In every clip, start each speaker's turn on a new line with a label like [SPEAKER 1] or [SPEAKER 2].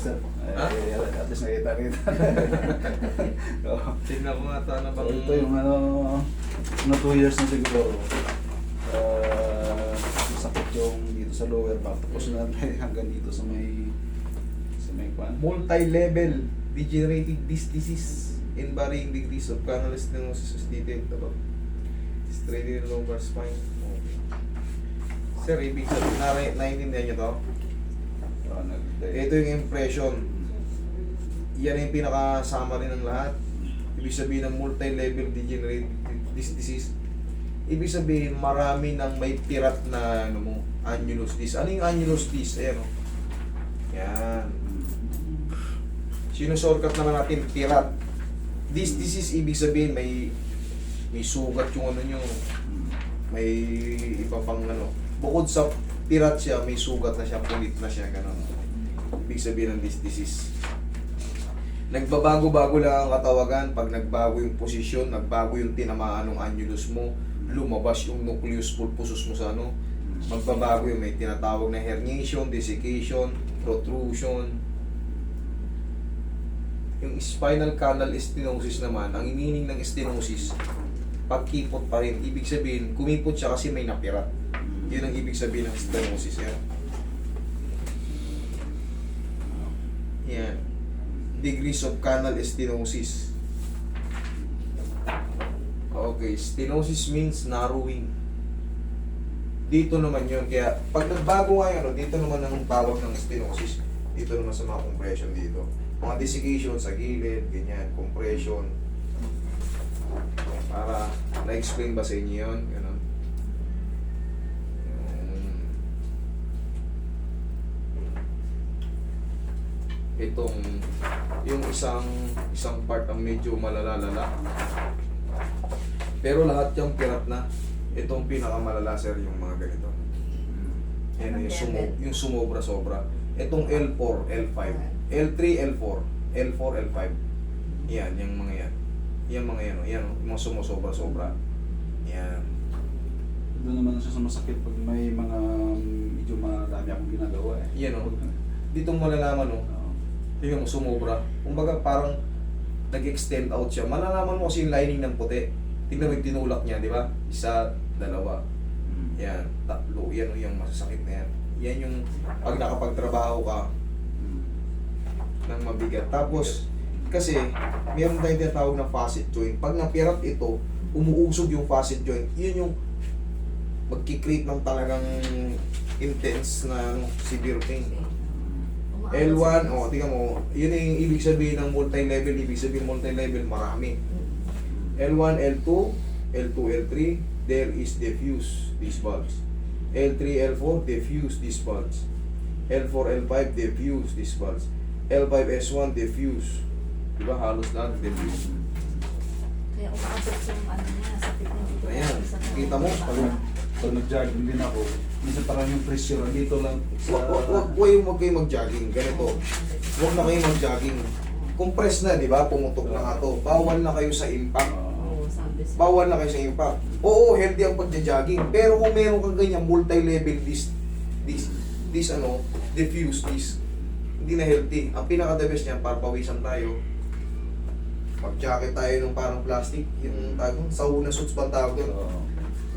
[SPEAKER 1] master. Eh,
[SPEAKER 2] Ha?
[SPEAKER 1] at least nakita kita. Oo.
[SPEAKER 2] Tignan ko nga ito, ano
[SPEAKER 1] So,
[SPEAKER 2] bang...
[SPEAKER 1] ito yung ano, ano 2 years na siguro. Uh, sakit yung dito sa lower back. Tapos na hanggang dito sa may sa may kwan.
[SPEAKER 2] multi-level degenerative disc disease in varying degrees of canal stenosis detailed above. Straining lumbar spine. Okay. Sir, ibig sabihin, nara- naiintindihan niyo to? Ito yung impression. Yan yung pinakasama rin ng lahat. Ibig sabihin ng multi-level degenerative disease. Ibig sabihin, marami nang may pirat na ano mo, annulus disc. Ano yung annulus disc? Ayan o. Yan. Sinusorkat naman natin, pirat. This disease, ibig sabihin, may may sugat yung ano nyo, may iba pang ano. Bukod sa pirat siya, may sugat na siya, pulit na siya, ganun. Ibig sabihin ng this disease. Nagbabago-bago lang ang katawagan. Pag nagbago yung posisyon, nagbago yung tinamaan ng annulus mo, lumabas yung nucleus pulposus mo sa ano, magbabago yung may tinatawag na herniation, desiccation, protrusion. Yung spinal canal stenosis naman, ang inining ng stenosis, pagkipot pa rin. Ibig sabihin, kumipot siya kasi may napirat. Yun ang ibig sabihin ng stenosis. Yan. Yan. Degrees of canal stenosis. Okay, stenosis means narrowing. Dito naman yun. Kaya, pag nagbago nga yun, dito naman ang tawag ng stenosis. Dito naman sa mga compression dito. Mga desiccation sa gilid, ganyan, compression. Para, na-explain ba sa inyo yun? Ganun. Yung- itong yung isang isang part ang medyo malalalala. Pero lahat yung pirat na itong pinakamalala sir yung mga ganito. Yan yung, sumo, yung sumobra sobra itong L4, L5 L3, L4 L4, L5 yan, yung mga yan. Yan mga yan, oh. yan oh, yung mga sumusobra sobra yan.
[SPEAKER 1] Doon naman siya sa masakit pag may mga medyo marami akong ginagawa eh.
[SPEAKER 2] Yan, oh. dito mo malalaman oh,
[SPEAKER 1] Oo.
[SPEAKER 2] yung sumobra. Kumbaga parang nag-extend out siya. Malalaman mo kasi yung lining ng puti. Tignan mo yung tinulak niya, di ba? Isa, dalawa.
[SPEAKER 1] Mm.
[SPEAKER 2] Yan, tatlo. Yan yung masasakit na yan. Yan yung pag nakapagtrabaho ka
[SPEAKER 1] Mm.
[SPEAKER 2] ng mabigat. Tapos, kasi meron tayong tinatawag na facet joint. Pag napirat ito, umuusog yung facet joint. Yun yung magkikreate ng talagang intense na ano, severe pain. L1, oh, tingnan mo, yun yung ibig sabihin ng multi-level, ibig sabihin multi-level, marami. L1, L2, L2, L3, there is diffuse these bulbs. L3, L4, diffuse these bulbs. L4, L5, diffuse these bulbs. L5, S1, diffuse. Diba, halos lahat diffuse.
[SPEAKER 3] Kaya umaabot yung ano niya, sakit niya.
[SPEAKER 2] Ayan, kita mo,
[SPEAKER 1] Pag, pag nag-jogging din ako, minsan parang yung pressure dito lang sa...
[SPEAKER 2] Wag, wag, wag, wag, wag kayo mag-jogging, ganito. Huwag na kayo mag-jogging. Compress na, di ba? Pumutok na nga to. Bawal na kayo sa impact. Bawal na kayo sa impact. Oo, healthy ang pagja-jogging. Pero kung meron kang ganyan, multi-level this, this, this ano, diffuse this, hindi na healthy. Ang pinaka-the best niyan, para pawisan tayo, mag-jacket tayo ng parang plastic, yung tagong, sauna suits pa ang tawag doon.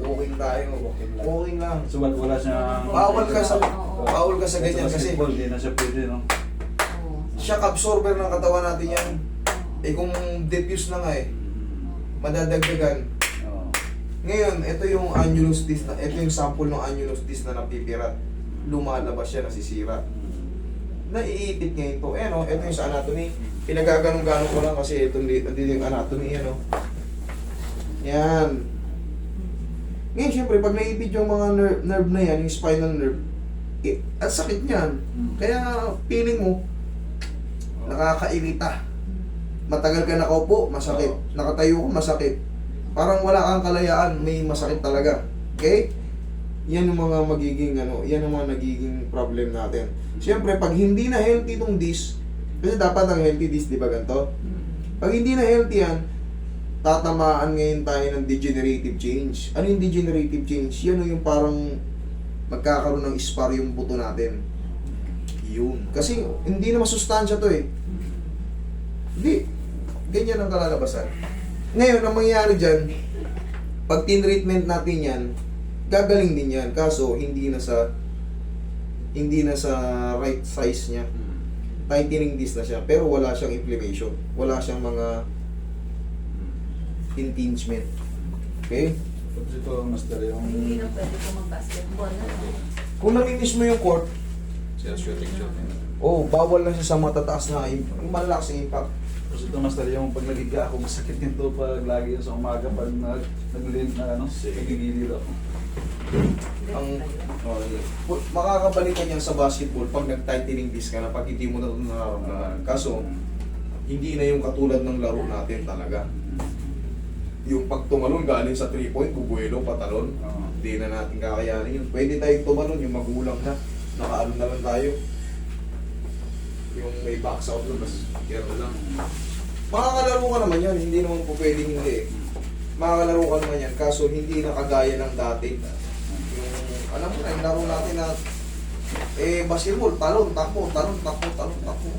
[SPEAKER 2] Walking tayo,
[SPEAKER 1] Walking lang.
[SPEAKER 2] walking lang.
[SPEAKER 1] So wala, wala siyang...
[SPEAKER 2] Bawal ka sa,
[SPEAKER 3] Oo.
[SPEAKER 2] bawal ka sa ganyan kasi
[SPEAKER 1] basketball, Hindi na siya pwede, no?
[SPEAKER 3] Oo.
[SPEAKER 2] shock absorber ng katawan natin yan. Eh kung diffuse na nga eh, madadagdagan.
[SPEAKER 1] Oo.
[SPEAKER 2] Ngayon, ito yung annulus disc na, ito yung sample ng annulus disc na napipirat. Lumalabas siya, nasisira. Naiipit ngayon to. Eh no, ito yung sa anatomy. Pinagaganong-ganon ko lang kasi ito dito yung anatomy, ano. Yan. Ngayon, syempre, pag naipit yung mga nerve, nerve na yan, yung spinal nerve, eh, ang sakit niyan. Kaya, feeling mo, nakakairita. Matagal ka nakaupo, masakit. Nakatayo ka, masakit. Parang wala kang kalayaan, may masakit talaga. Okay? Yan yung mga magiging ano, yan yung mga nagiging problem natin. Siyempre, pag hindi na healthy itong disc, kasi dapat ang healthy disc, di ba ganito? Pag hindi na healthy yan, tatamaan ngayon tayo ng degenerative change. Ano yung degenerative change? Yan yung parang magkakaroon ng spar yung buto natin. Yun. Kasi hindi na masustansya to eh. Hindi. Ganyan ang kalalabasan. Ngayon, ang mangyayari dyan, pag tin-treatment natin yan, gagaling din yan. Kaso, hindi na sa hindi na sa right size niya. Tightening disc na siya. Pero wala siyang inflammation. Wala siyang mga impingement. Okay?
[SPEAKER 1] Tapos ito, master, yung...
[SPEAKER 3] Hindi na pwede ko mag-basketball. Ano?
[SPEAKER 2] Kung namimiss mo yung court,
[SPEAKER 1] Siya shooting shot.
[SPEAKER 2] oh, bawal na siya sa matataas na im- yung malakas yung impact.
[SPEAKER 1] Tapos ito, master, yung pag nagiga ako, masakit nito pag lagi sa umaga pag nag, nag-lint na ano, nagigilid ako.
[SPEAKER 2] Ang-.
[SPEAKER 1] Oh, yeah.
[SPEAKER 2] Makakabalik ka niyan sa basketball pag nag-tightening disc ka na pag hindi mo na ito nararamdaman. Kaso, hindi na yung katulad ng laro natin talaga. Yung pag tumalon galing sa 3 point, bubuelo, patalon. Hindi na natin kakayanin yun. Pwede tayong tumalon, yung magulang na. Nakaano na lang tayo. Yung may box out na, bas kaya lang. Makakalaro ka naman yan, hindi naman po pwedeng hindi. Makakalaro ka naman yan, kaso hindi na kagaya ng dati. Yung, alam mo na, yung laro natin na, eh, basketball, talon, takbo, talon, takbo, talon, takbo.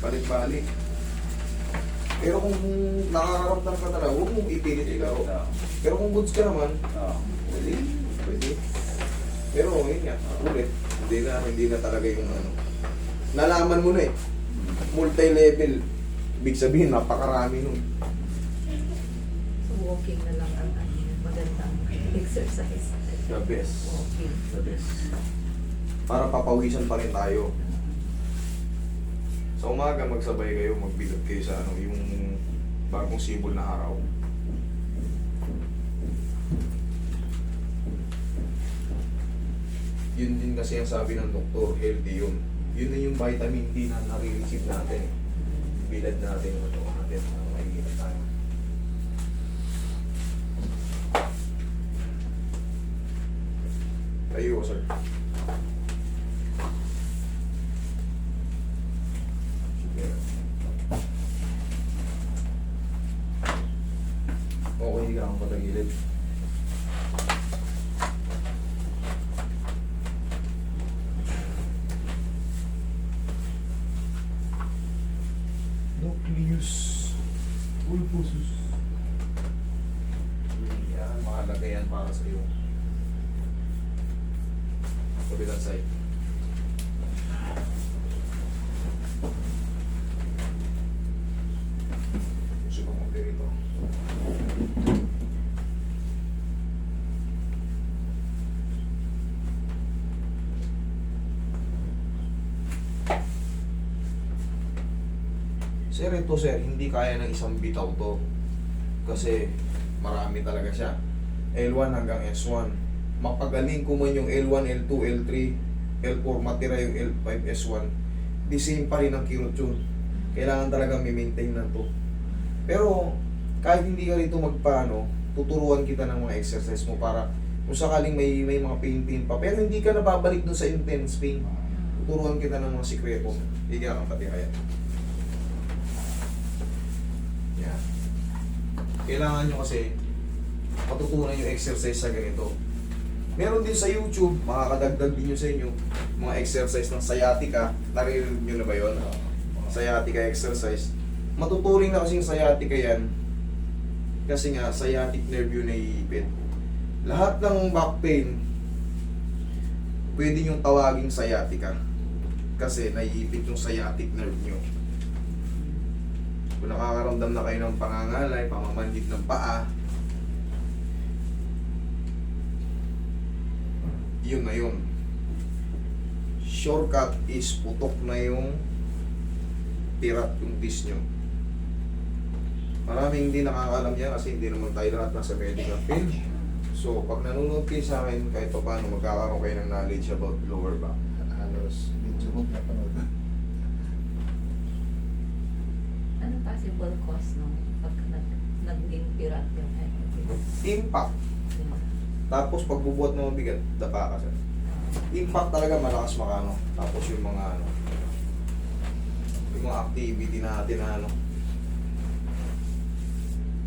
[SPEAKER 2] Balik-balik. Pero kung nakakaramdam ka talaga, huwag mong ipilit.
[SPEAKER 1] Oo.
[SPEAKER 2] Pero kung goods ka naman,
[SPEAKER 1] Oo.
[SPEAKER 2] pwede, pwede. Pero yun nga, ulit, hindi na, hindi na talaga yung ano. Nalaman mo na eh, multi-level. Ibig sabihin, napakarami nun.
[SPEAKER 3] So walking na lang ang ano, magandang exercise.
[SPEAKER 2] The best.
[SPEAKER 3] Walking.
[SPEAKER 2] The best. Para papawisan pa rin tayo. Sa umaga, magsabay kayo, magbigat kayo sa ano, yung bagong sibol na araw. Yun din kasi ang sabi ng doktor, healthy yun. Yun na yung vitamin D na nare-receive natin. Bilad natin yung ano natin, para makikita tayo. Tayo, sir. Sige. Okay ka ang patagilid. Nucleus pulposus. Yan, mahalaga yan para sa iyo. Kabilang side. Gusto ko mo dito. Sir, ito sir, hindi kaya ng isang bitaw to. Kasi marami talaga siya. L1 hanggang S1. Mapagaling ko man yung L1, L2, L3, L4, matira yung L5, S1. The same pa rin ang kirot yun. Kailangan talaga may-maintain na to. Pero kahit hindi ka rito magpaano, tuturuan kita ng mga exercise mo para kung sakaling may may mga pain-pain pa. Pero hindi ka nababalik dun sa intense pain. Tuturuan kita ng mga sikreto. Higa kang pati kaya. Yan. Kailangan nyo kasi matutunan yung exercise sa ganito. Meron din sa YouTube, makakadagdag din nyo sa inyo, mga exercise ng sciatica. Naririnig nyo na ba yun? Sciatica exercise. Matuturing na kasi yung sciatica yan. Kasi nga, sciatic nerve yun naiipit. Lahat ng back pain, pwede nyo tawaging sciatica. Kasi naiipit yung sciatic nerve nyo. Kung nakakaramdam na kayo ng pangangalay, pamamanhid ng paa, yun na yun. Shortcut is putok na yung tirat yung disc nyo. Maraming hindi nakakalam yan kasi hindi naman tayo lahat nasa medical field. So, pag nanonood kayo sa akin, kahit pa paano magkakaroon kayo ng knowledge about lower back.
[SPEAKER 1] Halos medyo mo
[SPEAKER 3] possible cause nung pag nag, naging pirat yung head?
[SPEAKER 2] Impact. Tapos pagbubuhat ng mabigat, dapa ka sir. Impact talaga malakas makano. Tapos yung mga ano, yung mga activity natin na ano.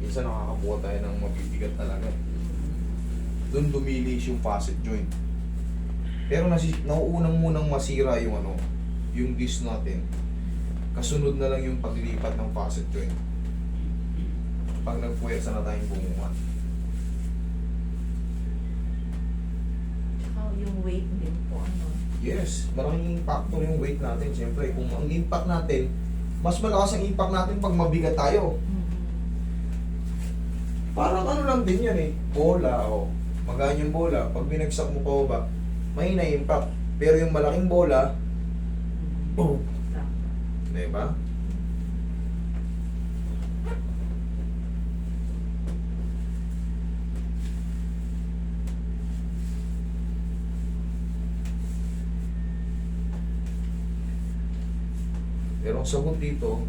[SPEAKER 2] Minsan nakakabuhat tayo ng mabibigat talaga. Doon dumilis yung facet joint. Pero nasi, nauunang munang masira yung ano, yung disc natin. Kasunod na lang yung paglipat ng facet joint. Pag nagpuwersa na tayong bumuhat.
[SPEAKER 3] Tsaka yung weight din po, ano.
[SPEAKER 2] Yes, maraming factor yung weight natin. Siyempre, kung ang impact natin, mas malakas ang impact natin pag mabigat tayo.
[SPEAKER 3] Mhm.
[SPEAKER 2] Parang ano lang din yan eh. Bola o magaan yung bola. Pag binagsak mo pa ba, may na-impact. Pero yung malaking bola, boom. Diba? Pero ang sagot dito,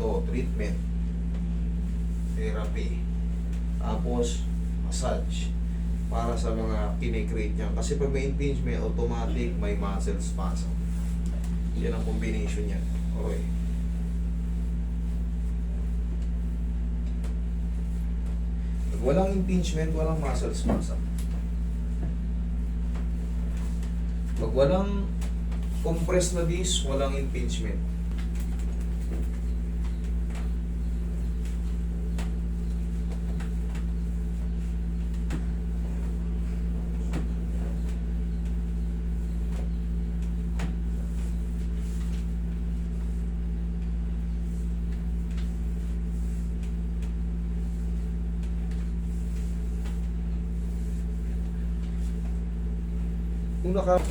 [SPEAKER 2] to treatment, therapy, tapos massage para sa mga kinikrate niya. Kasi pag may impingement, automatic may muscle spasm. Yan ang combination niya. Okay. Pag walang impingement, walang muscle spasm. Pag walang compressed na disc, walang impingement. Kung naka... Ito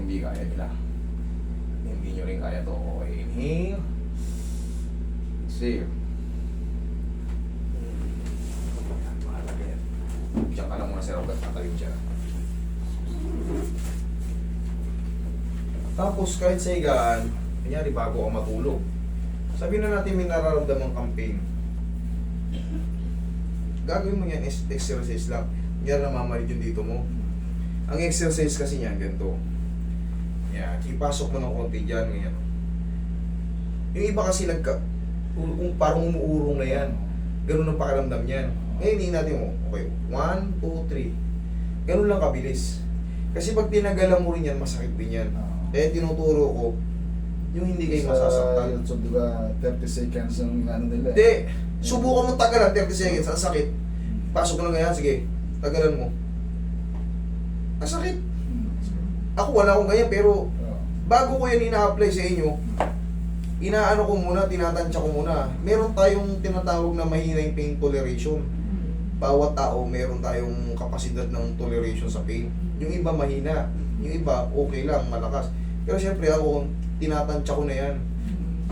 [SPEAKER 2] hindi kaya nila. Hindi nyo rin kaya to. Inhale. Exhale. Yan. Diyan ka lang muna sa Robert, tatayo dyan. Tapos kahit sa higaan, kanyari bago ka matulog, sabihin na natin may nararamdaman kang pain. Gagawin mo yan is exercise lang. Kanyari namamalit yung dito mo. Ang exercise kasi niyan, ganito. Yan, ipasok mo ng konti dyan, ngayon. Yung iba kasi nagka, kung parang umuurong na yan. Ganun ang pakiramdam niyan. Ngayon, hindi natin mo. Okay, 1, 2, 3. Ganun lang kabilis. Kasi pag tinagalan mo rin yan, masakit din yan. Eh, tinuturo ko, yung hindi kayo masasaktan.
[SPEAKER 1] Sa YouTube, di ba, 30 seconds yung ano nila. eh.
[SPEAKER 2] Hindi, subukan mo tagalan, 30 seconds, ang sakit. Pasok mo lang ganyan, sige, tagalan mo. Ang sakit.
[SPEAKER 1] Hmm.
[SPEAKER 2] Ako wala akong ganyan, pero
[SPEAKER 1] Oo.
[SPEAKER 2] bago ko yan ina-apply sa inyo, inaano ko muna, tinatansya ko muna. Meron tayong tinatawag na mahina yung pain toleration. Bawat tao, meron tayong kapasidad ng toleration sa pain. Yung iba mahina, yung iba okay lang, malakas. Pero syempre ako, tinatansya ko na yan.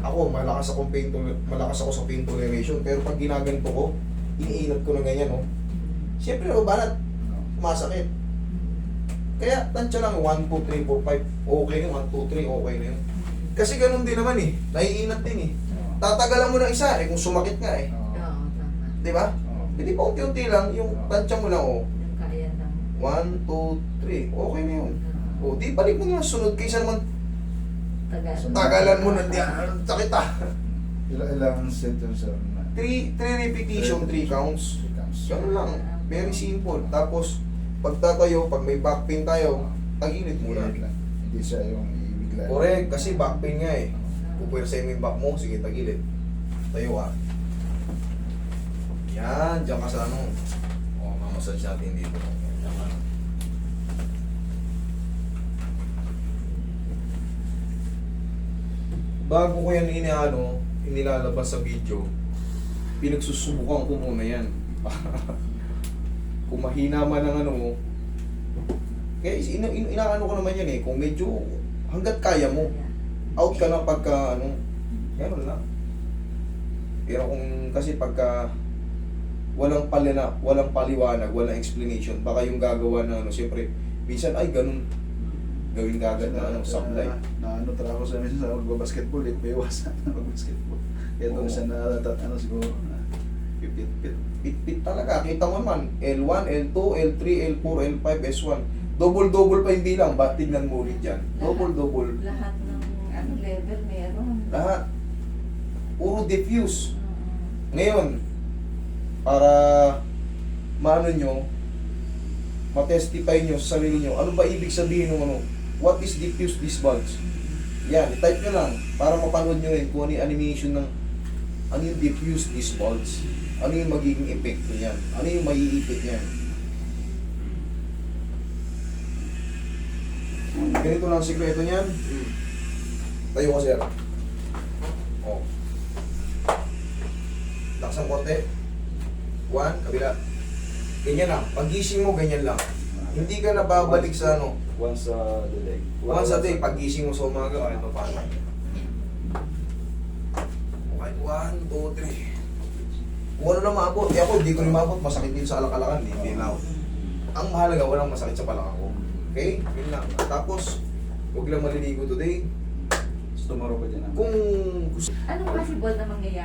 [SPEAKER 2] Ako, malakas akong pain tol- malakas ako sa pain toleration. Pero pag ginaganto ko, iniinat ko na ganyan, oh. Syempre, oh, banat, masakit. Kaya, tansya lang, 1, 2, 3, 4, 5, okay na, 1, 2, 3, okay na yun. Kasi ganun din naman eh, naiinat din eh. Tatagalan mo ng isa eh, kung sumakit nga eh.
[SPEAKER 1] Oo.
[SPEAKER 2] Di ba? Hindi pa unti-unti lang, yung tansya mo lang, oh.
[SPEAKER 3] Yung kaya lang.
[SPEAKER 2] 1, 2, 3, okay na yun.
[SPEAKER 3] Oo.
[SPEAKER 2] O, di balik mo na sunod kaysa naman
[SPEAKER 3] Tagal.
[SPEAKER 2] tagalan mo na diyan. Ang sakit ah.
[SPEAKER 1] Ilang, ilang set sir na?
[SPEAKER 2] 3, 3 repetition, 3 counts.
[SPEAKER 1] Three counts.
[SPEAKER 2] Ganun lang. Very simple. Tapos, pag tatayo, pag may back pain tayo, tagilid muna.
[SPEAKER 1] Hindi siya yung ibigla.
[SPEAKER 2] Correct, kasi back pain nga eh.
[SPEAKER 3] Oo.
[SPEAKER 2] Pupwersa mo yung back mo, sige tagilid. Tayo ka. Yan, diyan ka sa ano. O, mamasage natin dito. Ka. Bago ko yan inaano, inilalabas sa video, pinagsusubukan ko muna yan. kung mahina man ang ano mo, kaya ina, ina, inaano ko naman yan eh, kung medyo hanggat kaya mo, out ka na pagka ano, gano'n lang. Pero kung kasi pagka walang palina, walang paliwanag, walang explanation, baka yung gagawa na ano, siyempre, minsan ay ganun, gawin kagad na ano, supply.
[SPEAKER 1] Na ano trabaho sa minsan sa magbabasketball, eh, paiwasan na magbasketball. Kaya doon
[SPEAKER 2] Oo.
[SPEAKER 1] siya na, ano siguro, na pipit-pit.
[SPEAKER 2] Pit-pit talaga, kita mo man, L1, L2, L3, L4, L5, S1. Double-double pa yung bilang. Ba't tignan mo ulit yan? Double-double.
[SPEAKER 3] Lahat ng ano level meron.
[SPEAKER 2] Lahat. Puro diffuse. Ngayon, para maano nyo, matestify nyo sa sarili nyo, ano ba ibig sabihin ng ano? What is diffuse bulge? Yan, i-type nyo lang para mapanood nyo rin kung ano yung animation ng ano yung diffuse bulge. Ano yung magiging epekto niyan? Ano yung maiipit niyan? Ganito lang ang sikreto niyan. Tayo ka, sir. Oh. Laksan konti. One, kabila. Ganyan lang. Pagising mo, ganyan lang. Hindi ka na babalik sa ano.
[SPEAKER 1] Once a day.
[SPEAKER 2] Once a day, pagising mo sa umaga, kahit pa paano. Okay, one, two, three. Kung ano na maabot, eh ako, hindi ko rin maabot, masakit din sa alakalakan, hindi din ako. Ang mahalaga, walang masakit sa balakang ko. Okay? Yun lang. Tapos, huwag lang maliligo today.
[SPEAKER 1] Tomorrow pa din.
[SPEAKER 2] Kung gusto
[SPEAKER 3] Anong possible na mangyayari?